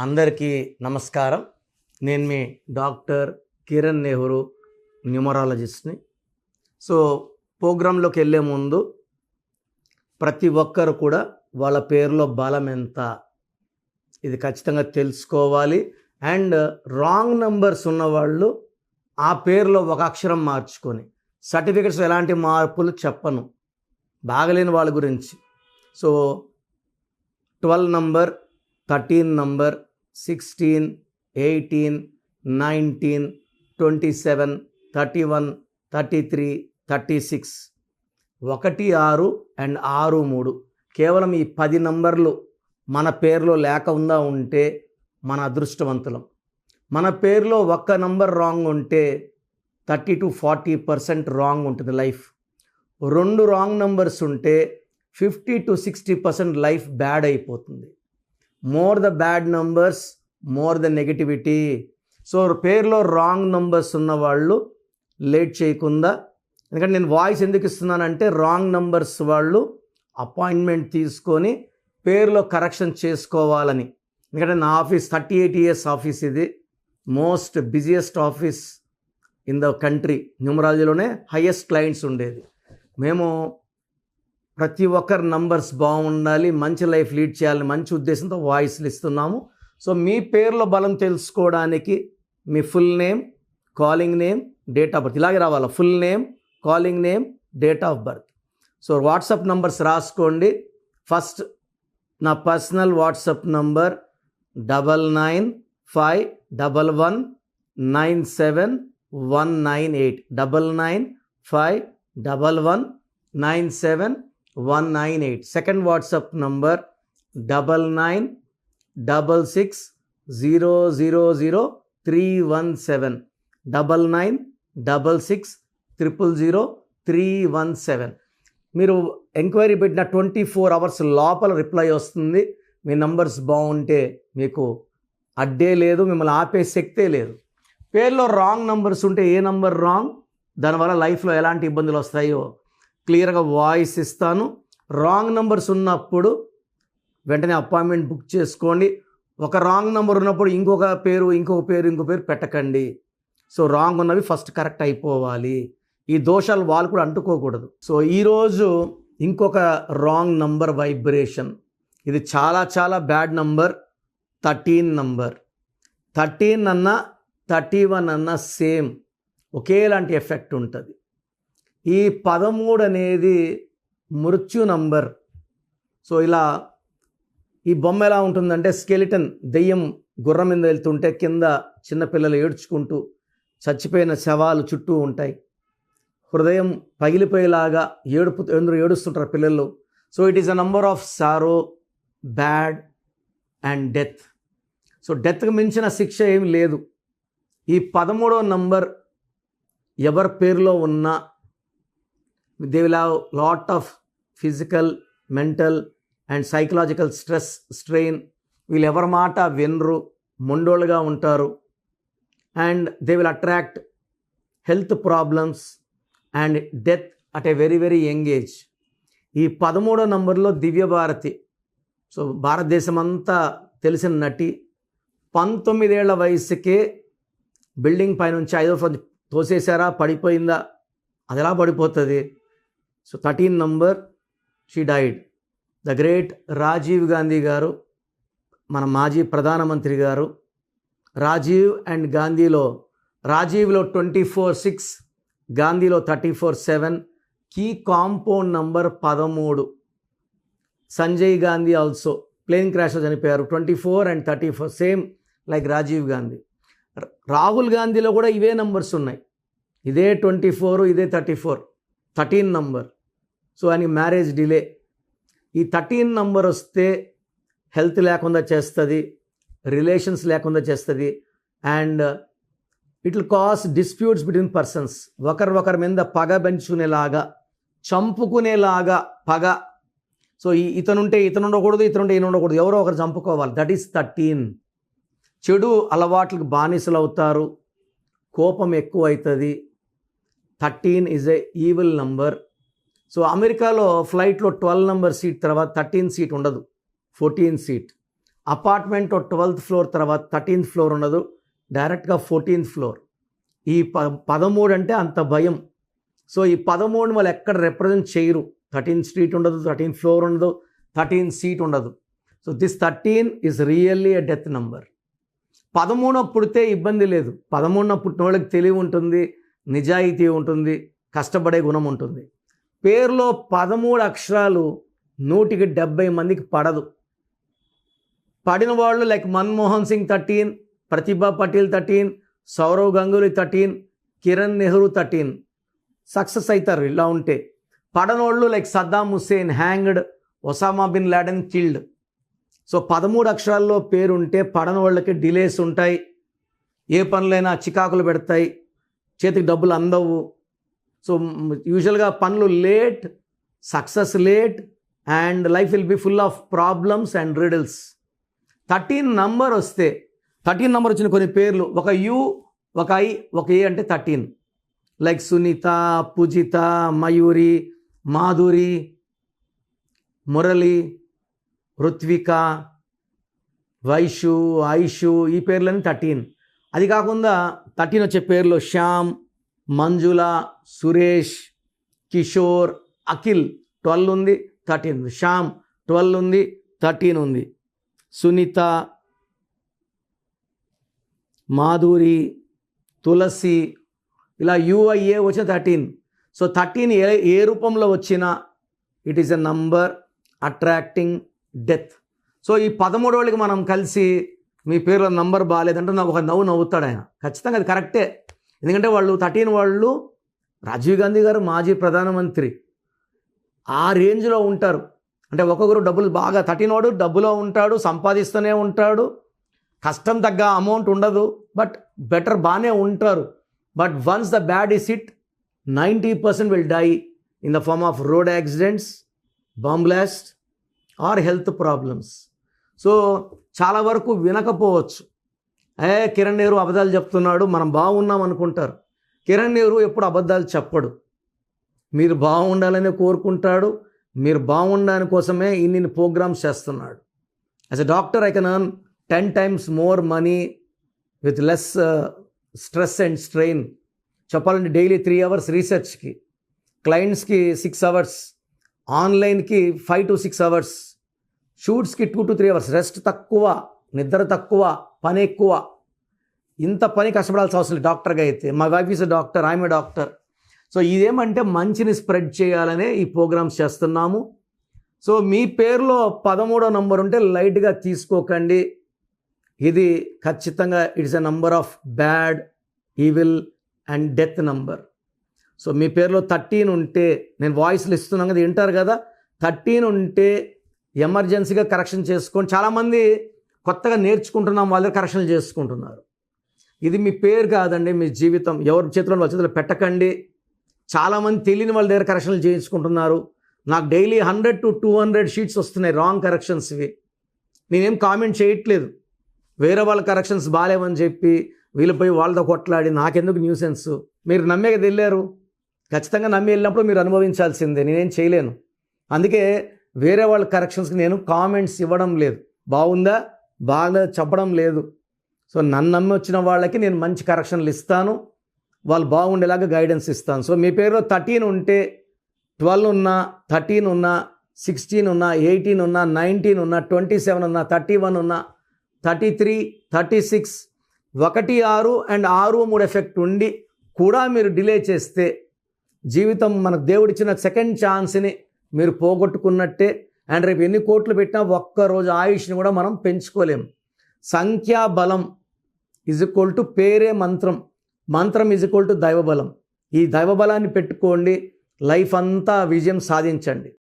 అందరికీ నమస్కారం. నేను మీ డాక్టర్ కిరణ్ నెహ్రూ న్యూమరాలజిస్ట్ని. సో ప్రోగ్రాంలోకి వెళ్ళే ముందు ప్రతి ఒక్కరు కూడా వాళ్ళ పేరులో బలం ఎంత? ఇది ఖచ్చితంగా తెలుసుకోవాలి. అండ్ రాంగ్ నెంబర్స్ ఉన్నవాళ్ళు ఆ పేరులో ఒక అక్షరం మార్చుకొని సర్టిఫికెట్స్ ఎలాంటి మార్పులు చెప్పను. బాగలేని వాళ్ళ గురించి. So twelve number thirteen number sixteen eighteen nineteen twenty seven thirty one thirty three thirty six ఒకటి ఆరు అండ్ ఆరు మూడు. కేవలం ఈ పది నంబర్లు మన పేరులో లేకుండా ఉంటే మన అదృష్టవంతులం. మన పేరులో ఒక్క నంబర్ రాంగ్ ఉంటే thirty two forty percent wrong ఉంటుంది లైఫ్. రెండు రాంగ్ నంబర్స్ ఉంటే fifty to sixty percent life bad అయిపోతుంది. More the bad numbers more the negativity so పేరులో రాంగ్ నంబర్స్ ఉన్న వాళ్ళు లేట్ చేయకుండా ఎందుకంటే నేను వాయిస్ ఎందుకు ఇస్తున్నానంటే రాంగ్ నంబర్స్ వాళ్ళు అపాయింట్మెంట్ తీసుకొని పేరులో కరెక్షన్ చేసుకోవాలని. ఎందుకంటే నా office thirty eight years office ఇది most busiest office in the country న్యూమరాలజీలోనే highest clients ఉండేది. మేము ప్రతి ఒక్కరి నంబర్స్ బాగుండాలి మంచి లైఫ్ లీడ్ చేయాలని మంచి ఉద్దేశంతో వాయిస్లు ఇస్తున్నాము. సో మీ పేరులో బలం తెలుసుకోవడానికి మీ full name calling name date of birth ఇలాగే రావాలి? Full name calling name date of birth. So WhatsApp numbers రాసుకోండి. ఫస్ట్ నా personal WhatsApp number double nine five double one nine seven one nine eight. Double nine five double one nine seven one nine eight second WhatsApp number double nine double six zero zero zero three one seven double nine double six triple zero three one seven మీరు enquiry పెట్టిన twenty four hours లోపల reply వస్తుంది. మీ numbers బాగుంటే మీకు అడ్డే లేదు మిమ్మల్ని ఆపే శక్తే లేదు. పేర్లో రాంగ్ నంబర్స్ ఉంటే ఏ నంబర్ రాంగ్? దానివల్ల లైఫ్లో ఎలాంటి ఇబ్బందులు వస్తాయో క్లియర్గా వాయిస్ ఇస్తాను. రాంగ్ నెంబర్స్ ఉన్నప్పుడు వెంటనే అపాయింట్మెంట్ బుక్ చేసుకోండి. ఒక రాంగ్ నెంబర్ ఉన్నప్పుడు ఇంకొక పేరు ఇంకొక పేరు ఇంకో పేరు పెట్టకండి. సో రాంగ్ ఉన్నవి ఫస్ట్ కరెక్ట్ అయిపోవాలి. ఈ దోషాలు వాళ్ళు కూడా అంటుకోకూడదు. సో ఈరోజు ఇంకొక రాంగ్ నంబర్ వైబ్రేషన్. ఇది చాలా చాలా bad number. Thirteen number. Thirteen అన్న థర్టీ వన్ అన్న సేమ్. ఒకేలాంటి ఎఫెక్ట్ ఉంటుంది. ఈ పదమూడు అనేది మృత్యు నంబర్. సో ఇలా ఈ బొమ్మ ఎలా ఉంటుందంటే స్కెలిటన్ దెయ్యం గుర్రం మీద వెళ్తుంటే కింద చిన్నపిల్లలు ఏడ్చుకుంటూ చచ్చిపోయిన శవాలు చుట్టూ ఉంటాయి. హృదయం పగిలిపోయేలాగా ఏడుపు ఎందుకు ఏడుస్తుంటారు పిల్లలు. So it is a number of sorrow bad and death so డెత్కి మించిన శిక్ష ఏమి లేదు. ఈ పదమూడో నంబర్ ఎవరి పేరులో ఉన్నా they will have lot of physical mental and psychological stress strain వీళ్ళు ఎవరి మాట వినరు మొండోళ్ళుగా ఉంటారు. And they will attract health problems and death at a very very young age ఈ పదమూడో నంబర్లో దివ్య భారతి సో భారతదేశం అంతా తెలిసిన నటి. పంతొమ్మిదేళ్ళ వయసుకే బిల్డింగ్ పైనుంచి ఐదో ఫ్లోర్ తోసేశారా పడిపోయిందా? అది ఎలా పడిపోతుంది? So thirteen number she died the great Rajiv Gandhi garu మన మాజీ ప్రధానమంత్రి గారు రాజీవ్ అండ్ గాంధీలో రాజీవ్లో twenty four six గాంధీలో thirty four seven key compound number పదమూడు సంజయ్ గాంధీ ఆల్సో ప్లేన్ క్రాష్లో చనిపోయారు. Twenty four and thirty four same like Rajiv Gandhi Rahul గాంధీలో కూడా ఇవే నంబర్స్ ఉన్నాయి. ఇదే ట్వంటీ ఫోర్ ఇదే thirty four thirteen number so ఆయనకి మ్యారేజ్ డిలే. ఈ థర్టీన్ నంబర్ వస్తే హెల్త్ లేకుండా చేస్తుంది రిలేషన్స్ లేకుండా చేస్తుంది and it will cause disputes between persons. ఒకరి ఒకరి మీద పగ పెంచుకునేలాగా చంపుకునేలాగా పగ. సో ఈ ఇతను ఉంటే ఇతను ఉండకూడదు ఇతనుంటే ఈయన ఉండకూడదు ఎవరో ఒకరు చంపుకోవాలి. That is thirteen. చెడు అలవాట్లకు బానిసలు అవుతారు కోపం ఎక్కువ అవుతుంది thirteen is a evil number. So అమెరికాలో ఫ్లైట్లో ట్వెల్వ్ నెంబర్ సీట్ తర్వాత థర్టీన్ సీట్ ఉండదు. Fourteen seat. Apartment twelfth floor తర్వాత థర్టీన్త్ ఫ్లోర్ ఉండదు. డైరెక్ట్గా ఫోర్టీన్త్ ఫ్లోర్. ఈ ప పదమూడు అంటే అంత భయం. సో ఈ పదమూడు వాళ్ళు ఎక్కడ రిప్రజెంట్ చేయరు. థర్టీన్ స్ట్రీట్ ఉండదు థర్టీన్ ఫ్లోర్ ఉండదు థర్టీన్ సీట్ ఉండదు. So this thirteen is really a death number. పదమూడున పుడితే ఇబ్బంది లేదు. పదమూడున పుట్టిన వాళ్ళకి తెలివి ఉంటుంది నిజాయితీ ఉంటుంది కష్టపడే గుణం ఉంటుంది. పేరులో పదమూడు అక్షరాలు నూటికి డెబ్బై మందికి పడదు. పడిన వాళ్ళు like Manmohan Singh thirteen Pratibha Patel thirteen Sourav Ganguly thirteen Kiran Nehru thirteen. Success అవుతారు ఇలా ఉంటే. పడనోళ్ళు like Saddam Hussein hanged Osama bin Laden killed. So పదమూడు అక్షరాల్లో పేరుంటే పడన వాళ్ళకి డిలేస్ ఉంటాయి. ఏ పనులైనా చికాకులు పెడతాయి. చేతికి డబ్బులు అందవు. సో యూజువల్గా పనులు late success late and life will be full of problems and riddles thirteen number వస్తే థర్టీన్ నంబర్ వచ్చిన కొన్ని పేర్లు. ఒక యు ఒక ఐ ఒక ఏ అంటే థర్టీన్ లైక్ సునీత పూజిత మయూరి మాధురి మురళి రుత్విక వైషు ఐషు ఈ పేర్లన్నీ థర్టీన్ అది కాకుండా థర్టీన్ వచ్చే పేర్లు శ్యామ్ మంజుల సురేష్ కిషోర్ అఖిల్ ట్వెల్వ్ ఉంది థర్టీన్ శ్యామ్ ట్వెల్వ్ ఉంది థర్టీన్ ఉంది. సునీత మాధురి తులసి ఇలా యుఐఏ వచ్చిన థర్టీన్. సో థర్టీన్ ఏ ఏ రూపంలో వచ్చినా it is a number attracting death so ఈ పదమూడు వాళ్ళకి మనం కలిసి మీ పేరులో నంబర్ బాగాలేదంటే నాకు ఒక నవ్వు నవ్వుతాడు ఆయన. ఖచ్చితంగా అది కరెక్టే ఎందుకంటే వాళ్ళు థర్టీన్ వాళ్ళు రాజీవ్ గాంధీ గారు మాజీ ప్రధానమంత్రి. ఆ రేంజ్లో ఉంటారు. అంటే ఒక్కొక్కరు డబ్బులు బాగా థర్టీన్ వాడు డబ్బులో ఉంటాడు సంపాదిస్తూనే ఉంటాడు. కష్టం తగ్గ అమౌంట్ ఉండదు బట్ బెటర్ బాగానే ఉంటారు. But once the bad is it ninety percent will die in the form of road accidents bomb blast or health problems. So చాలా వరకు వినకపోవచ్చు. ఏ కిరణ్ నెహ్రూ అబద్ధాలు చెప్తున్నాడు మనం బాగున్నాం అనుకుంటారు. కిరణ్ నెహ్రూ ఎప్పుడు అబద్ధాలు చెప్పడు. మీరు బాగుండాలని కోరుకుంటాడు మీరు బాగుండడాని కోసమే ఇన్ని ప్రోగ్రామ్స్ చేస్తున్నాడు. As a doctor I can earn ten times more money with less stress and strain చెప్పాలంటే డైలీ త్రీ అవర్స్ రీసెర్చ్కి క్లయింట్స్కి సిక్స్ అవర్స్ ఆన్లైన్కి five to six hours షూట్స్కి two to three hours rest తక్కువ. నిద్ర తక్కువ పని ఎక్కువ. ఇంత పని కష్టపడాల్సిన అవసరం లేదు. డాక్టర్గా అయితే. మా వైఫ్ ఈస్ డాక్టర్ ఆమె డాక్టర్ సో ఇదేమంటే మంచిని స్ప్రెడ్ చేయాలనే ఈ ప్రోగ్రామ్స్ చేస్తున్నాము. సో మీ పేరులో పదమూడో నంబర్ ఉంటే లైట్గా తీసుకోకండి. ఇది ఖచ్చితంగా it's a number of bad evil and death number so మీ పేరులో థర్టీన్ ఉంటే నేను వాయిస్లు ఇస్తున్నాను కదా వింటారు కదా థర్టీన్ ఉంటే ఎమర్జెన్సీగా కరెక్షన్ చేసుకోండి. చాలామంది కొత్తగా నేర్చుకుంటున్నాం వాళ్ళు కరెక్షన్లు చేసుకుంటున్నారు. ఇది మీ పేరు కాదండి మీ జీవితం. ఎవరి చేతిలో వాళ్ళ చేతిలో పెట్టకండి. చాలామంది తెలియని వాళ్ళ దగ్గర కరెక్షన్లు చేయించుకుంటున్నారు. నాకు daily hundred to two hundred sheets వస్తున్నాయి రాంగ్ కరెక్షన్స్ ఇవి. నేనేం కామెంట్ చేయట్లేదు. వేరే వాళ్ళ కరెక్షన్స్ బాగాలేవని చెప్పి వీళ్ళపై వాళ్ళతో కొట్లాడి నాకెందుకు న్యూసెన్స్? మీరు నమ్మే వెళ్ళారు. ఖచ్చితంగా నమ్మి వెళ్ళినప్పుడు మీరు అనుభవించాల్సిందే. నేనేం చేయలేను. అందుకే వేరే వాళ్ళ కరెక్షన్స్కి నేను కామెంట్స్ ఇవ్వడం లేదు. బాగుందా? బాగా చెప్పడం లేదు. సో నన్ను నమ్మి వచ్చిన వాళ్ళకి నేను మంచి కరెక్షన్లు ఇస్తాను. వాళ్ళు బాగుండేలాగా గైడెన్స్ ఇస్తాను. సో మీ పేరులో థర్టీన్ ఉంటే ట్వెల్వ్ ఉన్నా థర్టీన్ ఉన్నా సిక్స్టీన్ ఉన్నా ఎయిటీన్ ఉన్నా నైన్టీన్ ఉన్నా ట్వంటీ సెవెన్ ఉన్నా థర్టీ వన్ ఉన్నా థర్టీ త్రీ థర్టీ సిక్స్ ఒకటి ఆరు అండ్ ఆరు మూడు ఎఫెక్ట్ ఉండి కూడా మీరు డిలే చేస్తే జీవితం మనకు దేవుడిచ్చిన సెకండ్ ఛాన్స్ని మీరు పోగొట్టుకున్నట్టే అండ్ రేపు ఎన్ని కోట్లు పెట్టినా ఒక్కరోజు ఆయుష్ని కూడా మనం పెంచుకోలేం. సంఖ్యాబలం ఇజ్ ఈక్వల్ టు పేరే మంత్రం. మంత్రం ఈజ్ ఈక్వల్ టు దైవబలం. ఈ దైవబలాన్ని పెట్టుకోండి. లైఫ్ అంతా విజయం సాధించండి.